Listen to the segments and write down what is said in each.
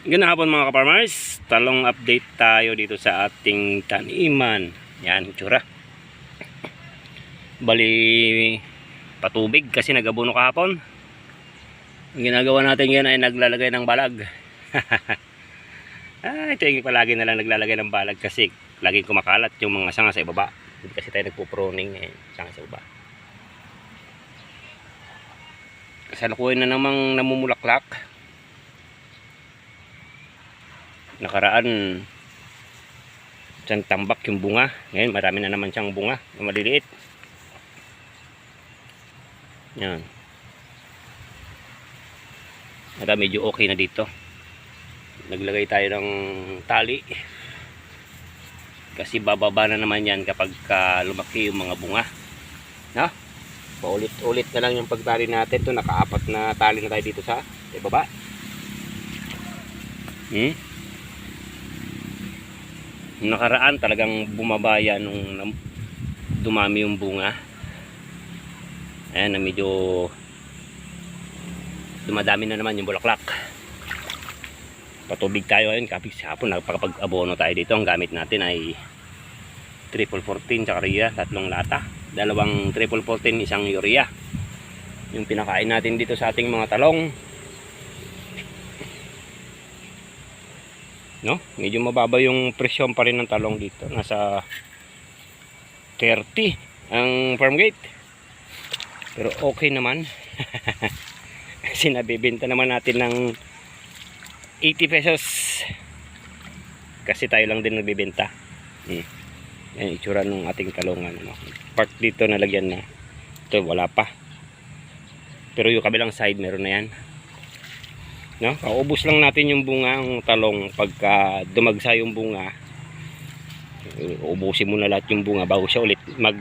Ganang hapon mga kaparmers, talong update tayo dito sa ating taniman. Yan, tsura. Bali, patubig kasi nagabuno kahapon. Ang ginagawa natin yan ay naglalagay ng balag. ah, ito yung palagi na lang naglalagay ng balag kasi laging kumakalat yung mga sanga sa ibaba. Kasi tayo nagpo-proning eh, sanga sa ibaba. Kasalukuyan na namang namumulaklak. Nakaraan siyang tambak yung bunga. Ngayon marami na naman siyang bunga na maliliit. Yan. At medyo okay na dito. Naglagay tayo ng tali. Kasi bababa na naman yan kapag ka lumaki yung mga bunga. No? paulit-ulit na lang yung pagtali natin to. Nakaapat na tali na tayo dito sa ibaba. Hmm? Nakaraan talagang bumaba yan nung dumami yung bunga. Ayan na medyo dumadami na naman yung bulaklak. Patubig tayo ayun kapag hapon nagpakapag abono tayo dito. Ang gamit natin ay triple 14 tsaka urea tatlong lata. Dalawang triple 14 isang urea. Yung pinakain natin dito sa ating mga talong no? Medyo mababa yung presyon pa rin ng talong dito. Nasa 30 ang farm gate. Pero okay naman. Kasi nabibenta naman natin ng 80 pesos. Kasi tayo lang din nagbibenta. Hmm. Yan itsura ng ating talongan. Ano? Part dito nalagyan na. Ito wala pa. Pero yung kabilang side meron na yan. No? Kaubos lang natin yung bunga ng talong pagka dumagsa yung bunga. Ubusin mo na lahat yung bunga bago siya ulit mag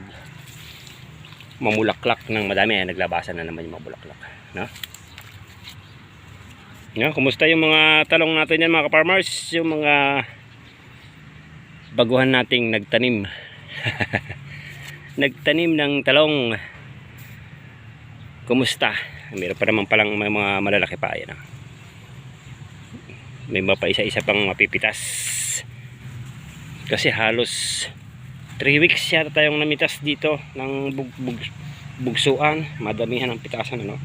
mamulaklak ng madami. Ayan, naglabasan na naman yung mabulaklak. No? No, kumusta yung mga talong natin yan mga ka-farmers? Yung mga baguhan nating nagtanim. nagtanim ng talong. Kumusta? Meron pa naman palang may mga malalaki pa. Ayan, ah may mapa isa-isa pang mapipitas. Kasi halos 3 weeks yata tayong namitas dito ng bug, bug, bugsuan. Madamihan ang pitasan ano?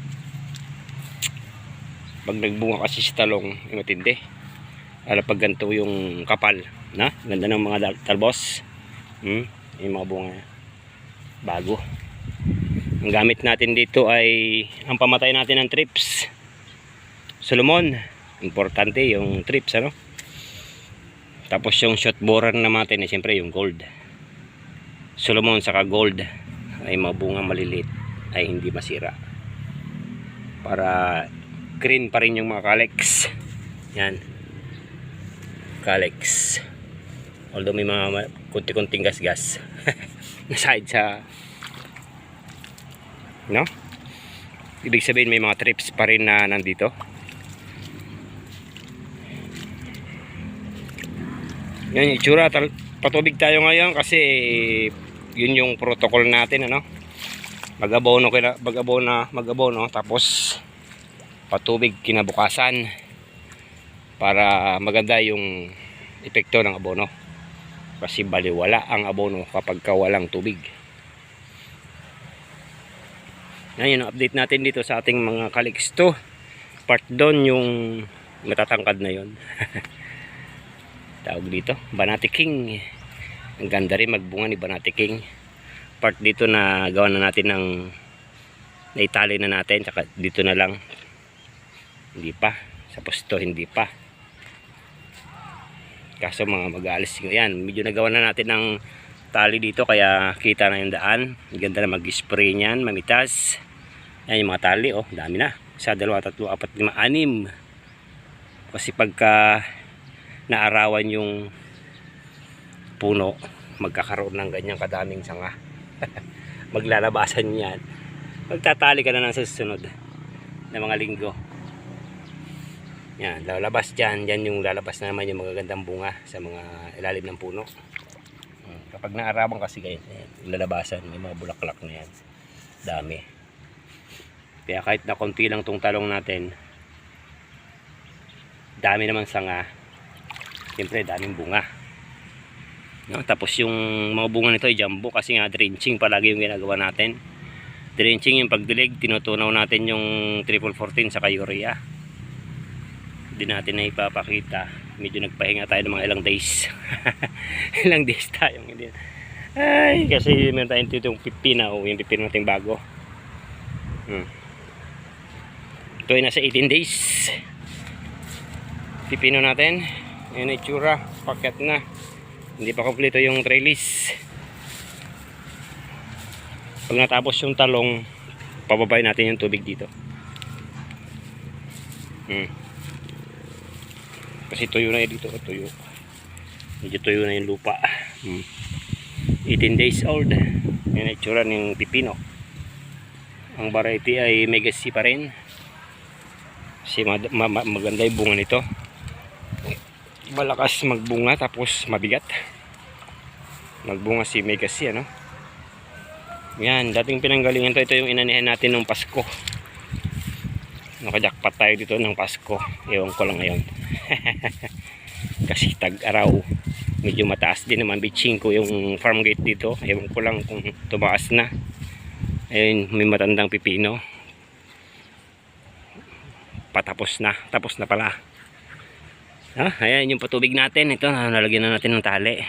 Pag nagbunga kasi si talong yung matindi. Ala pag ganito yung kapal na? Ganda ng mga talbos. Hmm? yung mga bunga. Bago. Ang gamit natin dito ay ang pamatay natin ng trips. Solomon importante yung trips ano? Tapos yung shot borer naman natin eh, siyempre yung gold. Solomon saka gold. Ay mabunga maliliit. Ay hindi masira. Para green pa rin yung mga calyx yan. Calyx although may mga kunti-kunting gas-gas. Aside sa no? Ibig sabihin may mga trips pa rin na nandito Yan itsura. Patubig tayo ngayon kasi yun yung protocol natin ano. Mag-abono kina mag-abono, mag-abono tapos patubig kinabukasan para maganda yung epekto ng abono. Kasi baliwala ang abono kapag ka walang tubig. Yan yung update natin dito sa ating mga kaliksto. Part doon yung matatangkad na yon. tawag dito Banati King. Ang ganda rin magbunga ni Banati King. Part dito na gawa na natin ng naitali na natin tsaka dito na lang. Hindi pa. Sa posto hindi pa. Kaso mga mag-aalis yan medyo nagawa na natin ng tali dito kaya kita na yung daan. Ganda na mag-spray niyan mamitas. Yan yung mga tali oh. Dami na. Isa, dalawa, tatlo, apat, lima, anim. Kasi pagka naarawan yung puno magkakaroon ng ganyang kadaming sanga. Maglalabasan yan. Magtatali ka na ng susunod na mga linggo. Yan lalabas dyan. Yan yung lalabas na naman yung magagandang bunga sa mga ilalim ng puno. Hmm, kapag naarawan kasi guys lalabasan may mga bulaklak na yan. Dami. Kaya kahit na konti lang tong talong natin dami naman sanga siyempre daming bunga. No? tapos yung mga bunga nito ay jumbo kasi nga drenching palagi yung ginagawa natin. Drenching yung pagdilig tinutunaw natin yung triple 14 sa urea. Hindi natin na ipapakita medyo nagpahinga tayo ng mga ilang days. Ilang days tayong hindi. Ay kasi meron tayong dito yung pipina o yung pipino natin bago. Hmm. ito ay nasa 18 days. Pipino natin yun ang itsura. Paket na. Hindi pa kompleto yung trellis pag natapos yung talong pababay natin yung tubig dito. Hmm. kasi tuyo na yun dito. Tuyo. Medyo tuyo na yung lupa. Hmm. 18 days old. Yun ang itsura ng pipino. Ang variety ay Megacy pa rin. Kasi ma- ma- ma- maganda yung bunga nito malakas magbunga tapos mabigat. Magbunga si Megacy ano? Yan dating pinanggalingan to ito yung inanihan natin ng Pasko. Nakajakpat tayo dito ng Pasko. Ewan ko lang ngayon. Kasi tag araw medyo mataas din naman. Bitching ko yung farm gate dito. Ewan ko lang kung tumaas na. Ayun may matandang pipino. Patapos na. Tapos na pala Ah, ayan yung patubig natin. Ito, nalagyan na natin ng tali.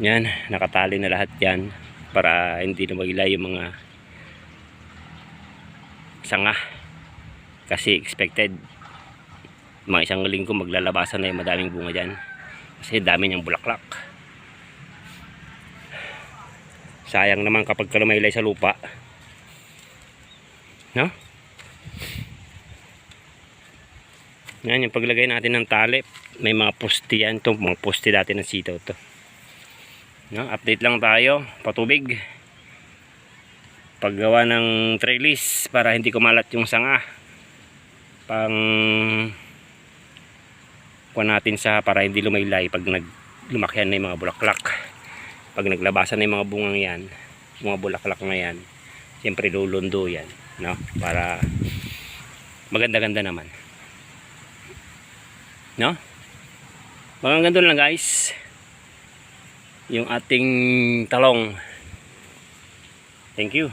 Yan, nakatali na lahat yan para hindi na magila yung mga sanga. Kasi expected mga isang linggo maglalabasan na yung madaming bunga dyan. Kasi dami niyang bulaklak. Sayang naman kapag kalumaylay sa lupa. No? Yan, yung paglagay natin ng tali, may mga poste yan. Ito, mga poste dati ng sitaw to. No, update lang tayo, patubig. Paggawa ng trellis para hindi kumalat yung sanga. Pang kuha natin sa para hindi lumaylay pag nag lumakihan na yung mga bulaklak. Pag naglabasan na yung mga bungang yan, mga bulaklak na yan, siyempre lulundo yan. No? Para maganda-ganda naman. No? Mga ganito lang guys. Yung ating talong. Thank you.